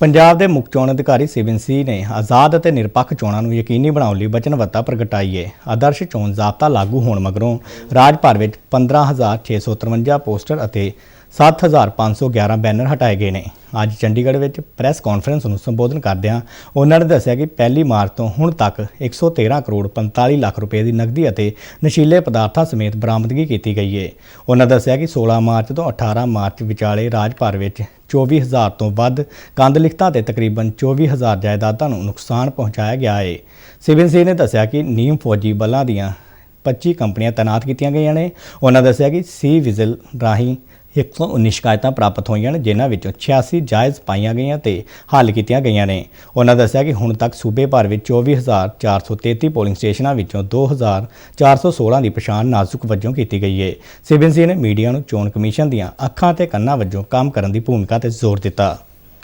ਪੰਜਾਬ ਦੇ ਮੁੱਖ ਚੋਣ ਅਧਿਕਾਰੀ ਸਿਵਨ ਨੇ ਆਜ਼ਾਦ ਅਤੇ ਨਿਰਪੱਖ ਚੋਣਾਂ ਨੂੰ ਯਕੀਨੀ ਬਣਾਉਣ ਲਈ ਵਚਨਬੱਧਤਾ ਪ੍ਰਗਟਾਈ ਹੈ ਆਦਰਸ਼ ਚੋਣ ਜ਼ਾਬਤਾ ਲਾਗੂ ਹੋਣ ਮਗਰੋਂ ਰਾਜ ਭਰ ਵਿੱਚ 15653 ਪੋਸਟਰ ਅਤੇ 7511 ਬੈਨਰ ਹਟਾਏ ਗਏ ਨੇ। ਅੱਜ ਚੰਡੀਗੜ੍ਹ ਵਿੱਚ ਪ੍ਰੈਸ ਕਾਨਫਰੰਸ ਨੂੰ ਸੰਬੋਧਨ ਕਰਦਿਆਂ ਉਹਨਾਂ ਨੇ ਦੱਸਿਆ ਕਿ ਪਹਿਲੀ ਮਾਰਚ ਤੋਂ ਹੁਣ ਤੱਕ 113 ਕਰੋੜ 45 ਲੱਖ ਰੁਪਏ ਦੀ ਨਕਦੀ ਅਤੇ ਨਸ਼ੀਲੇ ਪਦਾਰਥਾਂ ਸਮੇਤ ਬਰਾਮਦਗੀ ਕੀਤੀ ਗਈ ਹੈ ਉਹਨਾਂ ਦੱਸਿਆ ਕਿ 16 ਮਾਰਚ ਤੋਂ 18 ਮਾਰਚ ਵਿਚਾਲੇ ਰਾਜ ਭਰ ਵਿੱਚ 24000 ਤੋਂ ਵੱਧ ਕੰਧ ਲਿਖਤਾਂ ਤੇ ਤਕਰੀਬਨ 24000 ਜਾਇਦਾਦਾਂ ਨੂੰ ਨੁਕਸਾਨ ਪਹੁੰਚਾਇਆ ਗਿਆ ਹੈ ਸਿਵਲ ਸੀ ਨੇ ਦੱਸਿਆ ਕਿ ਨੀਮ ਫੌਜੀ ਬਲਾਂ ਦੀਆਂ 25 ਕੰਪਨੀਆਂ ਤਾਇਨਾਤ ਕੀਤੀਆਂ ਗਈਆਂ ਨੇ। ਉਹਨਾਂ ਦੱਸਿਆ ਕਿ ਸੀ ਵਿਜ਼ਲ ਰਾਹੀਂ 119 ਸ਼ਿਕਾਇਤਾਂ ਪ੍ਰਾਪਤ ਹੋਈਆਂ ਨੇ, ਜਿਨ੍ਹਾਂ ਵਿੱਚੋਂ 86 ਜਾਇਜ਼ ਪਾਈਆਂ ਗਈਆਂ ਤੇ ਹੱਲ ਕੀਤੀਆਂ ਗਈਆਂ ਨੇ। ਉਹਨਾਂ ਦੱਸਿਆ ਕਿ ਹੁਣ ਤੱਕ ਸੂਬੇ ਭਰ ਵਿੱਚ 24433 ਪੋਲਿੰਗ ਸਟੇਸ਼ਨਾਂ ਵਿੱਚੋਂ 2416 ਦੀ ਪਛਾਣ ਨਾਜ਼ੁਕ ਵਜੋਂ ਕੀਤੀ ਗਈ ਹੈ ਸਿਵਲ ਨੇ ਮੀਡੀਆ ਨੂੰ ਚੋਣ ਕਮਿਸ਼ਨ ਦੀਆਂ ਅੱਖਾਂ ਤੇ ਕੰਨਾਂ ਵਜੋਂ ਕੰਮ ਕਰਨ ਦੀ ਭੂਮਿਕਾ ਤੇ ਜ਼ੋਰ ਦਿੱਤਾ।